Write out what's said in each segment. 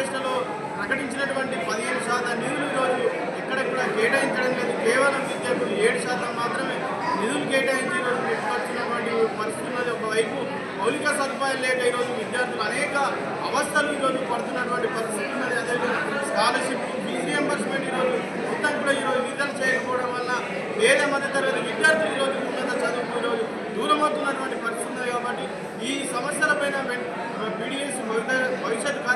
మేనిఫెస్టోలో ప్రకటించినటువంటి పదిహేను శాతం నిధులు ఈరోజు ఎక్కడ కూడా కేటాయించడం లేదు. కేవలం విద్యకు ఏడు శాతం మాత్రమే నిధులు కేటాయించి ఈరోజు పెట్టుకొచ్చినటువంటి పరిస్థితి ఉన్నది. ఒకవైపు మౌలిక సదుపాయాలు లేక ఈరోజు విద్యార్థులు అనేక అవస్థలు ఈరోజు పడుతున్నటువంటి పరిస్థితి ఉన్నది. అదేవిధంగా స్కాలర్షిప్ ఫీజు రియంబర్స్మెంట్ ఈరోజు మొత్తం కూడా ఈరోజు విడుదల చేయకపోవడం వల్ల పేద మధ్యతరగతి విద్యార్థులు ఈరోజు ఉన్నత చదువుకు ఈరోజు దూరం అవుతున్నటువంటి పరిస్థితి ఉంది కాబట్టి ఈ సమస్యలపైన పీడిఎస్ మొదటి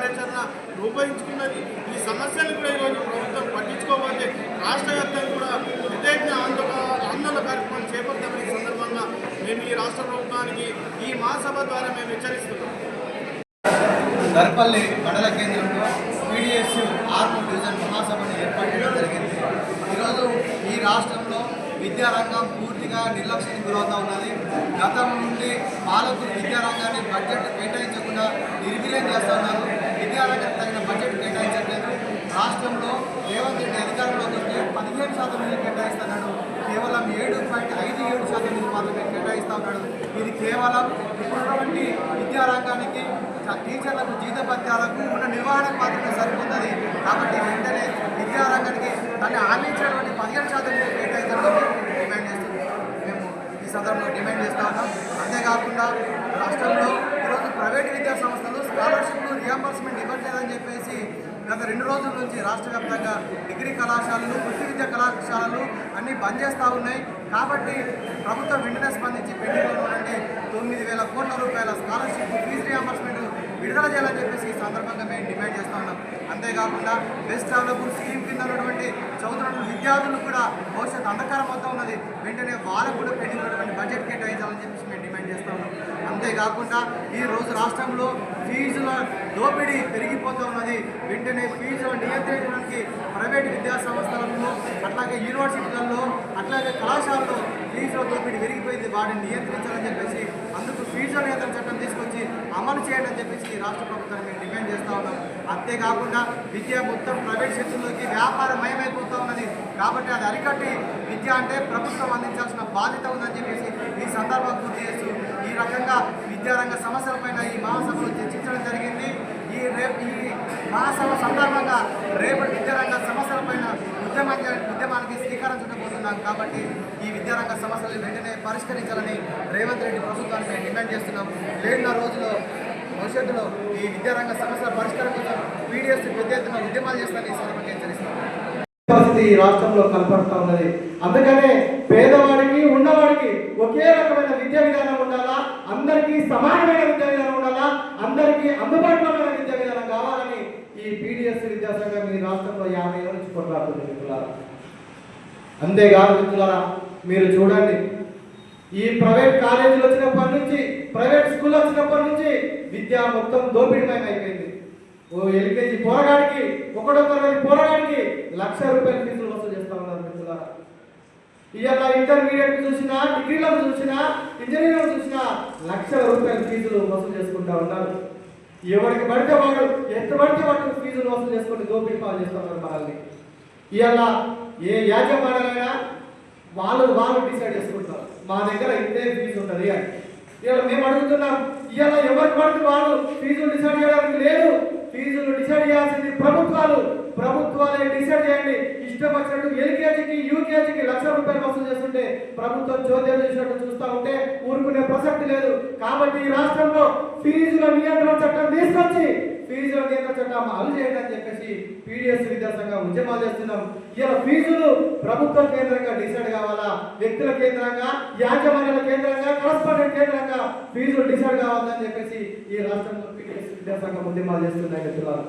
కార్యాచరణ రూపొందించుకున్నది. ఈ సమస్యలు కూడా ఈరోజు ప్రభుత్వం పట్టించుకోకపోతే రాష్ట్ర వ్యాప్తంగా కూడా పెద్ద ఆందోళన ఆందోళన కార్యక్రమాలు చేపడతామని ఈ సందర్భంగా మేము ఈ రాష్ట్ర ప్రభుత్వానికి ఈ మహాసభ ద్వారా మేము హెచ్చరిస్తున్నాం. దర్పల్లి మండల కేంద్రంలో పీడిఎస్ ఆర్మీ డివిజన్ మహాసభను ఏర్పాటు చేయడం జరిగింది. ఈరోజు ఈ రాష్ట్రం విద్యారంగం పూర్తిగా నిర్లక్ష్యం గురవుతూ ఉన్నది. గతం నుండి పాలకులు విద్యారంగాన్ని బడ్జెట్ కేటాయించకుండా నిర్వీర్యం చేస్తూ ఉన్నారు. విద్యారంగానికి తగిన బడ్జెట్ కేటాయించట్లేదు. రాష్ట్రంలో రేవంత్ రెడ్డి అధికారంలోకి వస్తే పదిహేను శాతం నిధులు కేటాయిస్తున్నాడు. కేవలం ఏడు పాయింట్ ఐదు ఏడు శాతం నిధులు మాత్రమే కేటాయిస్తూ ఉన్నాడు. ఇది కేవలం ఇప్పుడున్నటువంటి విద్యారంగానికి టీచర్లకు టీచర్లకు జీతభత్యాలకు ఉన్న నిర్వహణకు మాత్రమే సరిపోతుంది. కాబట్టి వెంటనే విద్యారంగానికి దాన్ని ఆర్మించినటువంటి పదిహేను శాతం నిధులు కేటాయించడం డిమాండ్ చేస్తున్నాం మేము ఈ సందర్భంలో డిమాండ్ చేస్తూ ఉన్నాం. అంతేకాకుండా రాష్ట్రంలో ఈరోజు ప్రైవేట్ విద్యా సంస్థలు స్కాలర్షిప్లు రియంబర్స్మెంట్ ఇవ్వట్లేదని చెప్పేసి గత రెండు రోజుల నుంచి రాష్ట్ర వ్యాప్తంగా డిగ్రీ కళాశాలలు వృత్తి విద్యా కళాశాలలు అన్నీ బంద్ చేస్తూ ఉన్నాయి. కాబట్టి ప్రభుత్వం వెంటనే స్పందించి పెండింగ్లో ఉన్నటువంటి తొమ్మిది వేల కోట్ల రూపాయల స్కాలర్షిప్ ఫీజు రియంబర్స్మెంట్ విడుదల చేయాలని చెప్పేసి ఈ సందర్భంగా మేము డిమాండ్ చేస్తూ ఉన్నాం. అంతేకాకుండా బెస్ట్ డెవలప్మెంట్ స్కీమ్ కింద ఉన్నటువంటి చదువుతున్న విద్యార్థులు కూడా భవిష్యత్ అంధకారం అవుతా ఉన్నది. వెంటనే వాళ్ళకు కూడా పెండింగ్ ఉన్నటువంటి బడ్జెట్ కేటాయించాలని చెప్పేసి మేము డిమాండ్ చేస్తూ ఉన్నాం. అంతేకాకుండా ఈరోజు రాష్ట్రంలో ఫీజుల దోపిడీ పెరిగిపోతూ ఉన్నది. వెంటనే ఫీజులు నియంత్రించడానికి ప్రైవేట్ విద్యా సంస్థలలో అట్లాగే యూనివర్సిటీలలో అట్లాగే కళాశాలలో ఫీజుల దోపిడీ పెరిగిపోయింది. వాటిని నియంత్రించాలని చెప్పేసి అందుకు ఫీజుల నియంత్రణ చట్టం తీసుకొచ్చి అమలు చేయండి అని చెప్పేసి ఈ రాష్ట్ర ప్రభుత్వాన్ని మేము డిమాండ్ చేస్తూ ఉన్నాం. అంతేకాకుండా విద్య మొత్తం ప్రైవేట్ శక్తుల్లోకి వ్యాపారమయమైపోతూ ఉన్నది. కాబట్టి అది అరికట్టి విద్య అంటే ప్రభుత్వం అందించాల్సిన బాధ్యత ఉందని చెప్పేసి ఈ సందర్భంగా గుర్తు చేస్తూ ఈ రకంగా విద్యారంగ సమస్యలపైన ఈ మహాసభలో చర్చించడం జరిగింది. ఈ రేపు ఈ మహాసభ సందర్భంగా రేపటి విద్యారంగ సమస్యల పైన ఉద్యమానికి శ్రీకారం చుట్టబోతున్నాం కాబట్టి ఈ విద్యారంగ సమస్యలు వెంటనే పరిష్కరించాలని రేవంత్ రెడ్డి ప్రభుత్వాన్ని మేము డిమాండ్ చేస్తున్నాం. లేని రోజుల్లో భవిష్యత్తులో ఈ విద్యారంగ సమస్యల పరిష్కారం కోసం పీడిఎస్ పెద్ద ఎత్తున ఉద్యమాలు చేస్తారని ఈ సందర్భంగా హెచ్చరిస్తున్నాం. పరిస్థితి ఈ రాష్ట్రంలో కనపడతా ఉన్నది. అందుకనే పేదవాడికి ఉన్నవాడికి ఒకే రకమైన విద్యా విధానం ఉండాలా? అందరికీ సమానమైన విద్యా విధానం ఉండాలా? అందరికీ అందుబాటులో ఉన్న విద్యా విధానం కావాలని ఈ పీడిఎస్ విద్యాసంఘం ఈ రాష్ట్రంలో యాభై ఏళ్ళ నుంచి కొట్లాడుతుంది మిత్రులారా. అంతేకాదు మిత్రులారా మీరు చూడండి ఈ ప్రైవేట్ కాలేజీలు వచ్చినప్పటి నుంచి ప్రైవేట్ స్కూల్ వచ్చినప్పటి నుంచి విద్య మొత్తం దోపిడీమయం అయిపోయింది ఓ ఎల్కేజీ పోరగాడికి ఒకటో తరగతి పోరగాడికి లక్ష రూపాయల ఫీజులు వసూలు చేస్తా ఉన్నారు మిత్రులారా. ఇవాళ ఇంటర్మీడియట్ చూసినా డిగ్రీలకు చూసినా ఇంజనీరింగ్ చూసినా లక్షల రూపాయల ఫీజులు వసూలు చేసుకుంటా ఉన్నారు. ఎవరికి పడితే వాడు ఎంత పడితే వాడు ఫీజులు వసూలు చేసుకుని దోపిడీ పాలు చేస్తున్నారు మనల్ని. ఇవాళ ఏ యాజమాన్యమైనా వాళ్ళు వాళ్ళు డిసైడ్ చేసుకుంటారు. మా దగ్గర ఇంతే ఫీజు ఉంటుంది అని. ఇవాళ మేము అడుగుతున్నాం ఇవాళ ఎవరికి పడితే వాళ్ళు ఫీజులు డిసైడ్ చేయడానికి లేదు. ఫీజులు డిసైడ్ చేయాల్సింది ప్రభుత్వాలు. ప్రభుత్వాలే డిసైడ్ చేయండి. ఇష్టం వచ్చినట్టు ఎల్కేజీకి యూకేజీకి లక్ష రూపాయలు వసూలు చేస్తుంటే ప్రభుత్వం చోద్యం చేసినట్టు చూస్తూ ఉంటే ఊరుకునే ప్రసక్తి లేదు. కాబట్టి ఈ రాష్ట్రంలో ఫీజుల నియంత్రణ చట్టం తీసుకొచ్చి ఫీజుల నియంత్రణ చట్టం అమలు చేయండి అని చెప్పేసి పీడిఎస్ విద్యాసంఘం ఉద్యమాలు చేస్తున్నాం. ఇలా ఫీజులు ప్రభుత్వ కేంద్రంగా డిసైడ్ కావాలా? వ్యక్తుల కేంద్రంగా యాజమాన్యాల కేంద్రంగా కరస్పాండెంట్ కేంద్రంగా ఫీజులు డిసైడ్ కావాలని చెప్పేసి ఈ రాష్ట్రంలో పీడిఎస్ విద్యాసంఘం ఉద్యమాలు చేస్తున్నాయి మిత్రులారా.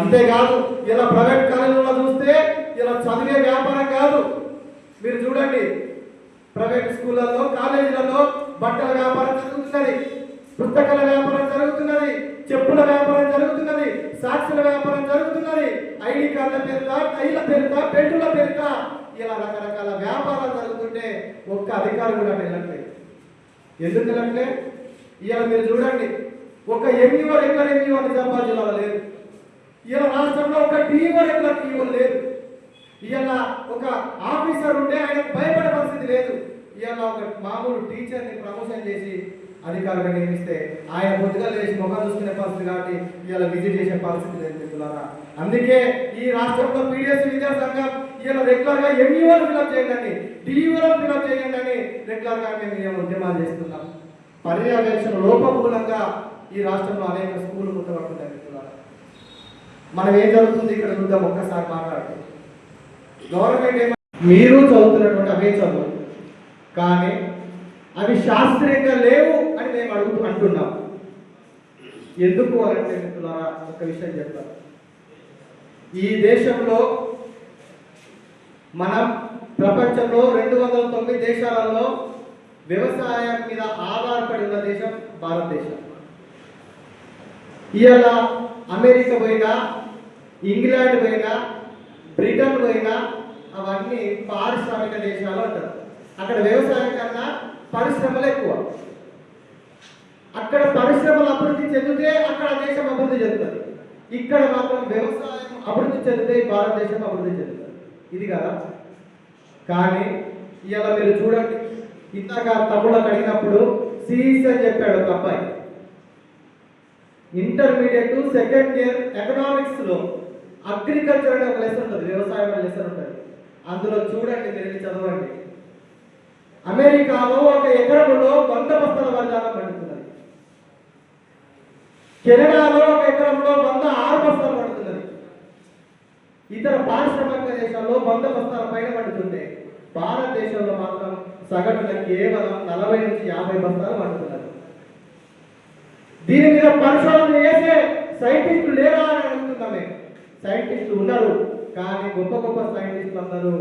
అంతేకాదు ఇలా ప్రైవేట్ కాలేజీలో చూస్తే ఇలా చదివే వ్యాపారం కాదు. మీరు చూడండి ప్రైవేట్ స్కూళ్ళలో కాలేజీలలో బట్టల వ్యాపారం జరుగుతున్నది. పుస్తకాల వ్యాపారం జరుగుతున్నది చెప్పుల వ్యాపారం జరుగుతున్నది సాక్షుల వ్యాపారం జరుగుతున్నది ఐడి కార్డుల పేరుత టైల పేరుత పెట్టుల పేరుత ఇలా రకరకాల వ్యాపారాలు జరుగుతుంటే ఒక్క అధికారం కూడా వెళ్ళట్లేదు ఎందుకు వెళ్ళట్లే ఇవాళ మీరు చూడండి ఒక ఎంఈఓ ఎక్కడ ఎంఈఓ నిజామాబాద్ జిల్లాలో లేదు ఇలా రాష్ట్రంలో ఒక టీఓ ఎక్కడ టీఓ లేదు. ఇవాళ ఒక ఆఫీసర్ ఉంటే ఆయనకు భయపడే పరిస్థితి లేదు. ఇవాళ ఒక మామూలు టీచర్ని ప్రమోషన్ చేసి అధికారులు నియమిస్తే ఆయన పొద్దుగా లేచి ముఖం చూసుకునే పరిస్థితి కాబట్టి ఇలా విజిట్ చేసే పరిస్థితి లేదు మిత్రులారా. అందుకే ఈ రాష్ట్రంలో పీడిఎస్ విద్యా సంఘం ఇలా రెగ్యులర్గా ఎంఈఓలు ఫిల్అప్ చేయండి డిఈఓలు ఫిల్అప్ చేయండి అని రెగ్యులర్గా మేము ఇవాళ ఉద్యమాలు చేస్తున్నాం. పర్యవేక్షణ లోపమూలంగా ఈ రాష్ట్రంలో అనేక స్కూళ్ళు ముట్టబడుతున్నాయి మిత్రులారా. మనం ఏం జరుగుతుంది? ఇక్కడ చూద్దాం ఒక్కసారి మాట్లాడుతూ. గవర్నమెంట్ మీరు చదువుతున్నటువంటి అవే చదువు కానీ అవి శాస్త్రీయంగా లేవు. అని మేము అడుగుతూ అంటున్నాం. ఎందుకు అంటే మిత్రులారా ఒక విషయం చెప్తాను. ఈ దేశంలో మనం ప్రపంచంలో రెండు వందల తొమ్మిది దేశాలలో వ్యవసాయం మీద ఆధారపడి ఉన్న దేశం భారతదేశం. ఇవాళ అమెరికా పోయినా ఇంగ్లాండ్ పోయినా బ్రిటన్ పోయినా అవన్నీ పారిశ్రామిక దేశాలు అంటారు. అక్కడ వ్యవసాయం కన్నా పరిశ్రమలు ఎక్కువ. అక్కడ పరిశ్రమలు అభివృద్ధి చెందితే అక్కడ దేశం అభివృద్ధి చెందుతుంది. ఇక్కడ మాత్రం వ్యవసాయం అభివృద్ధి చెందితే భారతదేశం అభివృద్ధి చెందుతుంది. ఇది కదా? కానీ ఇవాళ మీరు చూడండి ఇందాక తమ్ముళ్ళకి అడిగినప్పుడు సిఈసి అని చెప్పాడు ఒక అబ్బాయి. ఇంటర్మీడియట్ సెకండ్ ఇయర్ ఎకనామిక్స్లో అగ్రికల్చర్ అనే ఒక లెసన్ ఉంటుంది వ్యవసాయం అనే లెసన్ ఉంటుంది. అందులో చూడండి మీరు చదవండి. అమెరికాలో ఒక ఎకరములో వంద బస్తాల వరదానం పండుతుంది. కెనడాలో ఒక ఎకరంలో వంద ఆరు బస్తాలు పడుతున్నది. ఇతర పారిశ్రామిక దేశాల్లో వంద బస్తాల పైన పడుతుంటే భారతదేశంలో మాత్రం సగటున కేవలం నలభై నుంచి యాభై బస్తాలు పడుతున్నారు దీని మీద పరిశోధన చేసే సైంటిస్టులు లేరా అని అడుగుతున్నామే సైంటిస్టులు ఉన్నారు కానీ గొప్ప గొప్ప సైంటిస్టులు అందరూ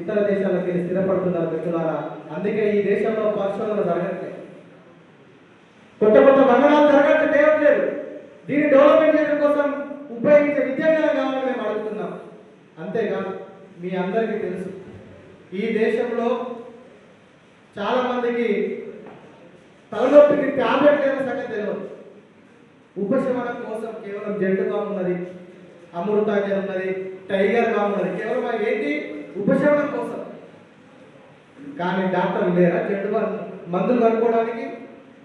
ఇతర దేశాలకి స్థిరపడుతున్నారు మిత్రులారా. అందుకే ఈ దేశంలో పరిశోధన జరగట్లేదు. కొత్త కొత్త బంగారాలు జరగట్లేదు తేవట్లేదు దీన్ని డెవలప్మెంట్ చేయడం కోసం ఉపయోగించే విద్యార్థులు కావాలని మేము అడుగుతున్నాం. అంతేకాదు మీ అందరికీ తెలుసు. ఈ దేశంలో చాలామందికి తలనొప్పికి టాబ్లెట్ లేని సంగతి తెలియదు. ఉపశమనం కోసం కేవలం జెండు బామ్ ఉన్నది అమృతాజన్ ఉన్నది టైగర్ బామ్ ఉన్నది. కేవలం అవి ఏంటి? ఉపశమనం కోసం. కానీ డాక్టర్లు లేరా? జెండు బామ్ మందులు కనుక్కోవడానికి?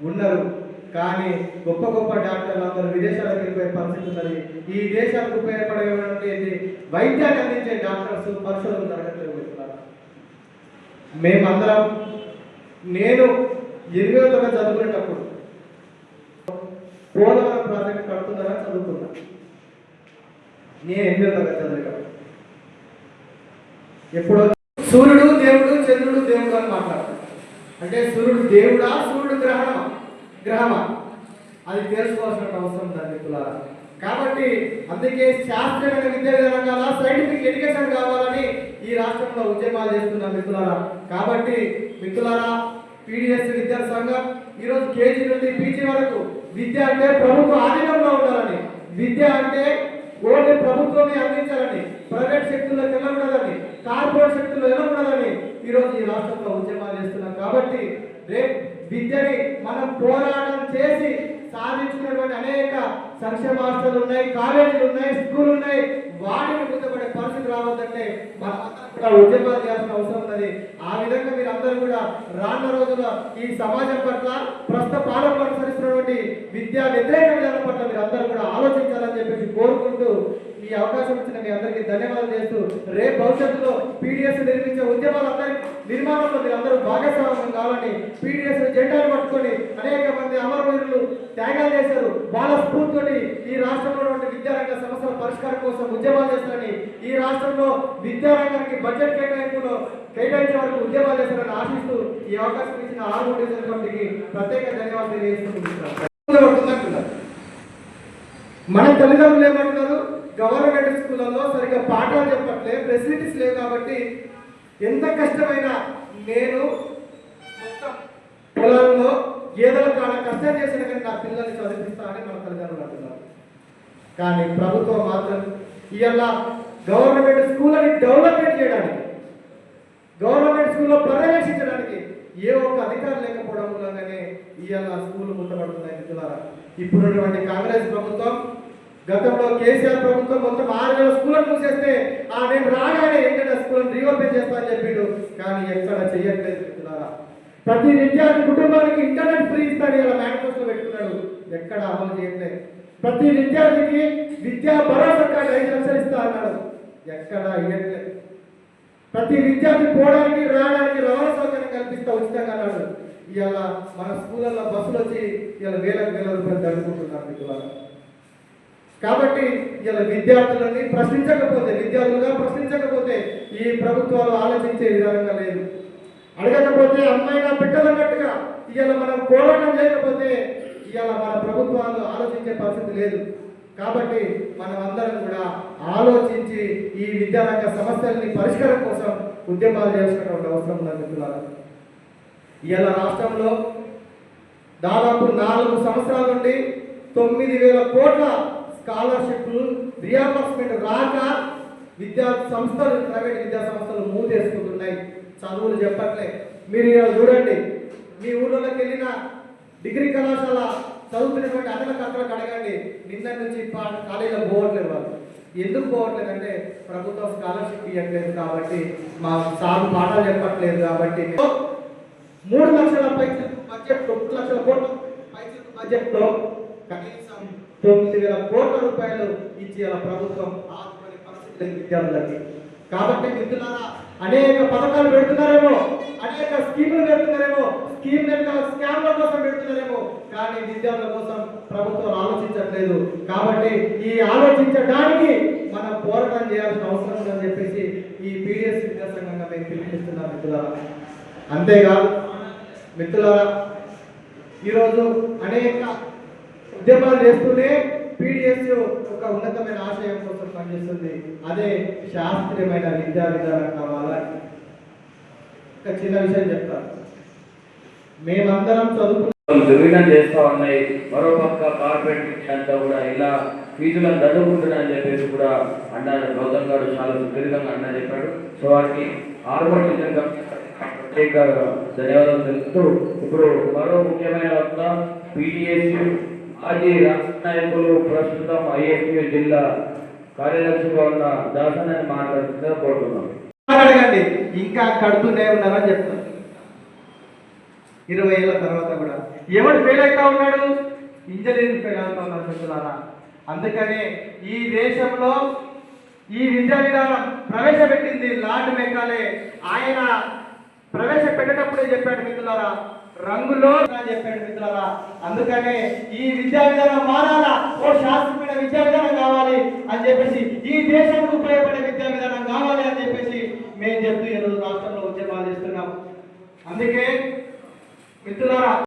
ఉన్నారు. కానీ గొప్ప గొప్ప డాక్టర్లు అందరూ విదేశాలకు వెళ్ళిపోయే పరిస్థితి ఉన్నది. ఈ దేశాలకు ఉపయోగపడేటువంటి వైద్యాన్ని అందించే డాక్టర్స్ పరిశోధన తరగతులు వెళ్తున్నారు. మేమందరం నేను ఎనిమిదో తరగతి చదువుకునేటప్పుడు పోలవరం ప్రాజెక్ట్ కడుతున్నారని చదువుకున్నా నేను ఎనిమిదో తరగతి చదివేటప్పుడు ఎప్పుడో సూర్యుడు దేవుడు చంద్రుడు దేవుడు అని మాట్లాడతారు అంటే సూర్యుడు దేవుడా సూర్యుడు గ్రహణమా? గ్రహమా అది తెలుసుకోవాల్సిన అవసరం దాని కాబట్టి అందుకే శాస్త్రీయమైన విద్యా విధానం కావాలా సైంటిఫిక్ ఎడ్యుకేషన్ కావాలని ఈ రాష్ట్రంలో ఉద్యమాలు చేస్తున్న మిత్రులారా. కాబట్టి మిత్రులారా పీడిఎస్ విద్యా సంఘం ఈరోజు కేజీ నుండి పీజీ వరకు విద్య అంటే ప్రభుత్వ ఆధీనంలో ఉండాలని విద్య అంటే ఓన్లీ ప్రభుత్వమే అందించాలని ప్రైవేట్ శక్తుల్లో వెళ్ళకూడదని కార్పొరేట్ శక్తులు వెళ్ళకూడదని ఈరోజు ఈ రాష్ట్రంలో ఉద్యమాలు చేస్తున్నాం కాబట్టి రేపు విద్యని మనం పోరాటం చేసి సాధించుకున్నటువంటి అనేక సంక్షేమ హాస్టల్ ఉన్నాయి కాలేజీలు ఉన్నాయి స్కూల్ ఉన్నాయి. వాటిని ముందుపడే పరిస్థితి రావద్దంటే మనం కూడా ఉద్యమాలు చేయాల్సిన అవసరం ఉన్నది. ఆ విధంగా మీరు అందరూ కూడా రానున్న రోజుల్లో ఈ సమాజం పట్ల ప్రస్తుత పాలన అనుసరిస్తున్నటువంటి విద్యా వ్యతిరేక విధానం పట్ల మీరు అందరూ కూడా ఆలోచించాలని చెప్పేసి కోరుకుంటూ ఈ అవకాశం ఇచ్చిన మీ అందరికీ ధన్యవాదాలు చేస్తూ రేపు భవిష్యత్తులో పీడిఎస్ నిర్మించే ఉద్యమాలందరి నిర్మాణంలో మీరు అందరూ భాగస్వామ్యం కావాలని పీడిఎస్ జెండాలు పట్టుకొని అనేక మంది అమరవీరులు త్యాగాలు చేశారు. వాళ్ళ స్ఫూర్తితోటి ఈ రాష్ట్రంలో ఉన్నటువంటి విద్యారంగ సమస్యల పరిష్కారం కోసం ఉద్యమాలు చేస్తారని ఈ రాష్ట్రంలో విద్యారంగానికి బడ్జెట్ కేటాయింపులో కేటాయించే వరకు ఉద్యమాలు చేస్తారని ఆశిస్తూ ఈ అవకాశం ఇచ్చిన ఆర్మూర్ డివిజన్ కమిటీకి ప్రత్యేక ధన్యవాదాలు తెలియజేస్తున్నాను మన తల్లిదండ్రులు ఏమంటున్నారు? గవర్నమెంట్ స్కూళ్ళలో సరిగ్గా పాఠాలు చెప్పట్లే ఫెసిలిటీస్ లేవు కాబట్టి ఎంత కష్టమైనా నేను మొత్తం పొలంలో గేదెల కాడ కష్టం చేసిన కానీ నా పిల్లల్ని చదివిస్తా అని మన తల్లిదండ్రులు అంటున్నారు. కానీ ప్రభుత్వం మాత్రం ఇవాళ గవర్నమెంట్ స్కూళ్ళని డెవలప్మెంట్ చేయడానికి గవర్నమెంట్ స్కూల్లో పర్యవేక్షించడానికి ఏ ఒక్క అధికారం లేకపోవడం వల్లనే ఇవాళ స్కూల్ ముట్టబడుతున్నాయి మిత్రులారా. ఇప్పుడున్నటువంటి కాంగ్రెస్ ప్రభుత్వం గతంలో కేసీఆర్ ప్రభుత్వం మొత్తం ఆరు వేల స్కూళ్ళను మూసేస్తే ఆ నేను రాగానే ఏంటంటే స్కూల్ రీఓపెన్ చేస్తానని చెప్పిండు. కానీ ఎక్కడ చెయ్యట్లేదు మిత్రులారా. ప్రతి విద్యార్థి కుటుంబానికి ఇంటర్నెట్ ఫ్రీ ఇస్తాడు ఇలా అమలు చేయట్లేదు. ప్రతి విద్యార్థికి విద్యా భరోసా కార్డు ఐదు లక్షలు ఇస్తా అన్నాడు. ఎక్కడ ఇవ్వట్లేదు ప్రతి విద్యార్థి పోవడానికి రావడానికి రవాణా సౌకర్యం కల్పిస్తా ఉచితంగా అన్నాడు. ఇవాళ మన స్కూళ్ళల్లో బస్సులు వచ్చి ఇవాళ వేలకు వేల రూపాయలు జరుపుకుంటున్నారు మీకు వాళ్ళు కాబట్టి ఇలా విద్యార్థులని ప్రశ్నించకపోతే విద్యార్థులుగా ప్రశ్నించకపోతే ఈ ప్రభుత్వాలు ఆలోచించే విధానంగా లేదు. అడగకపోతే అమ్మాయిగా బిడ్డలన్నట్టుగా ఇవాళ మనం పోరాటం చేయకపోతే ఇవాళ మన ప్రభుత్వాలు ఆలోచించే పరిస్థితి లేదు. కాబట్టి మనం అందరం కూడా ఆలోచించి ఈ విద్యారంగ సమస్యల్ని పరిష్కారం కోసం ఉద్యమాలు చేయాల్సినటువంటి అవసరం ఉన్నది మిత్రులారా ఇవాళ రాష్ట్రంలో దాదాపు నాలుగు సంవత్సరాల నుండి తొమ్మిది వేల కోట్ల స్కాలర్షిప్లు రియంబర్స్మెంట్ రాక విద్యా సంస్థలు ప్రైవేట్ విద్యా సంస్థలు మూతేసుకుంటున్నాయి. చదువులు చెప్పట్లే. మీరు ఇలా చూడండి మీ ఊళ్ళోకి వెళ్ళిన డిగ్రీ కళాశాల చదువుతున్నటువంటి అన్నల అక్కడికి అడగండి. నిన్న నుంచి కాలేజీలో పోవట్లేదు వాళ్ళు. ఎందుకు పోవట్లేదంటే ప్రభుత్వం స్కాలర్షిప్ ఇవ్వట్లేదు కాబట్టి మా సాగు పాఠాలు చెప్పట్లేదు కాబట్టి. మూడు లక్షల పైసలు బడ్జెట్ మూడు లక్షల కోట్ల పైసలు బడ్జెట్లో కనీసం తొమ్మిది వేల కోట్ల రూపాయలు ఇచ్చేయాల ప్రభుత్వం ఆదుకునే పరిస్థితి లేదు విద్యార్థులకి. కాబట్టి మిత్రులారా అనేక పథకాలు పెడుతున్నారేమో అనేక స్కీములు పెడుతున్నారేమో స్కీమ్ స్కామ్ల కోసం పెడుతున్నారేమో కానీ విద్యార్థుల కోసం ప్రభుత్వం ఆలోచించట్లేదు. కాబట్టి ఈ ఆలోచించడానికి మనం పోరాటం చేయాల్సిన అవసరం ఉందని చెప్పేసి ఈ పీడిఎస్ విద్యాసంఘంగా మేము పిలిపిస్తున్నాం మిత్రులారా. అంతేకాదు మిత్రులారా ఈరోజు అనేక ఉద్యమాలు చేస్తూనే పీడిఎస్ ఒక ఉన్నతమైన ఆశయం కోసం పనిచేస్తుంది. అదే శాస్త్రీయమైన విద్యా విధానం కావాలా? ఒక చిన్న విషయం చెప్తాను మేమందరం చదువుకున్న దుర్వినం చేస్తా ఉన్నాయి మరో పక్క కార్పొరేట్ అంతా కూడా ఇలా ఫీజులను దడుకుంటున్నారని చెప్పేసి కూడా అన్నారు గౌతమ్ గారు చాలా సుదీర్ఘంగా అన్న చెప్పాడు. సో వారికి ఆర్మోడ్ నిజంగా ప్రత్యేక ధన్యవాదాలు తెలుస్తూ ఇప్పుడు మరో ముఖ్యమైన వక్త పీడిఎస్ మాజీ రాష్ట్ర నాయకులు ప్రస్తుతం ఐఎస్యు జిల్లా కార్యదర్శిగా ఉన్న దాసనని మాట్లాడుతుందా కోరుతున్నాం. అడగండి ఇంకా కడుతూనే ఉన్నారని చెప్తాను ఇరవై ఏళ్ళ తర్వాత కూడా. ఎవడు ఫెయిల్ అవుతా ఉన్నాడు? ఇంజనీరింగ్ ఫెయిల్ అవుతా ఉన్నారు చెప్తున్నారా? అందుకనే ఈ దేశంలో ఈ విద్యా విధానం ప్రవేశపెట్టింది లార్డ్ మెకాలే. ఆయన ప్రవేశపెట్టేటప్పుడే చెప్పాడు మిత్రులారా రంగులో చెప్పాడు మిత్రులారా. అందుకనే ఈ విద్యా విధానం మారాలా? ఓ శాస్త్రమైన విద్యా విధానం కావాలి అని చెప్పేసి ఈ దేశానికి ఉపయోగపడే విద్యా విధానం కావాలి అని చెప్పేసి మేము చెప్తూ ఈరోజు రాష్ట్రంలో ఉద్యమాలు చేస్తున్నాం. అందుకే మిత్రులారా